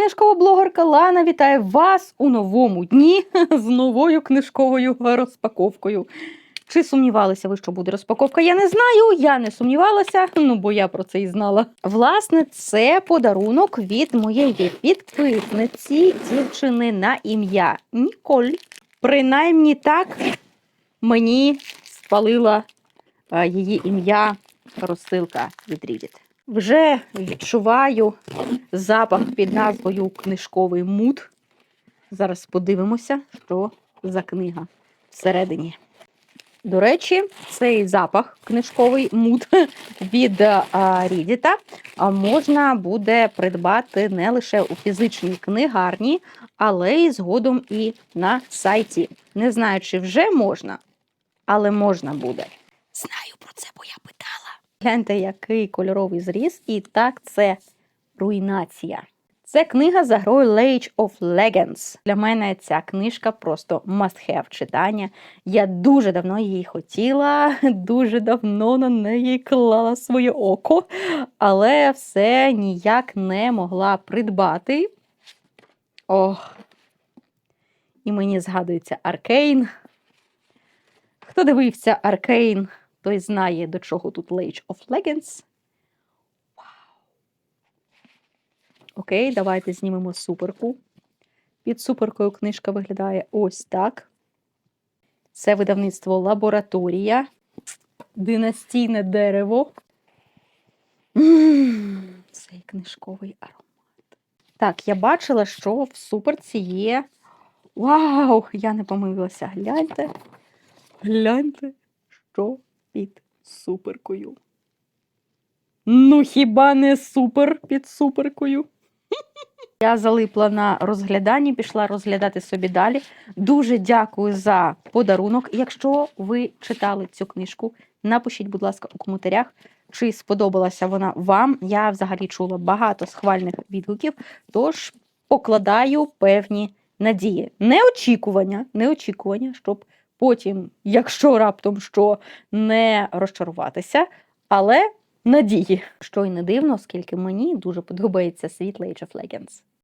Книжкова блогерка Лана вітає вас у новому дні з новою книжковою розпаковкою. Чи сумнівалися ви, що буде розпаковка? Я не знаю, я не сумнівалася, ну бо я про це і знала. Власне, це подарунок від моєї підписниці дівчини на ім'я Ніколь. Принаймні так мені спалила е, її ім'я розсилка від Reddit. Вже відчуваю запах під назвою Книжковий мут. Зараз подивимося, що за книга всередині. До речі, цей запах книжковий мут від Рідіта можна буде придбати не лише у фізичній книгарні, але й згодом і на сайті. Не знаю, чи вже можна, але можна буде. Знаю про це, бо я питала. Гляньте, який кольоровий зріз, і так це руйнація. Це книга за грою Age of Legends. Для мене ця книжка просто must-have читання. Я дуже давно її хотіла, дуже давно на неї клала своє око, але все ніяк не могла придбати. Ох. І мені згадується Аркейн. Хто дивився Аркейн, той знає, до чого тут Age of Legends. Окей, давайте знімемо суперку. Під суперкою книжка виглядає ось так. Це видавництво Лабораторія. Династійне дерево. Цей книжковий аромат. Так, я бачила, що в суперці є. Вау! Я не помилилася. Гляньте. Гляньте, що під суперкою. Ну, хіба не супер під суперкою? Я залипла на розгляданні, пішла розглядати собі далі. Дуже дякую за подарунок. Якщо ви читали цю книжку, напишіть, будь ласка, у коментарях, чи сподобалася вона вам. Я взагалі чула багато схвальних відгуків, тож покладаю певні надії. Не очікування, не очікування, щоб потім, якщо раптом що, не розчаруватися, але надії. Що й не дивно, оскільки мені дуже подобається світ Age of Legends.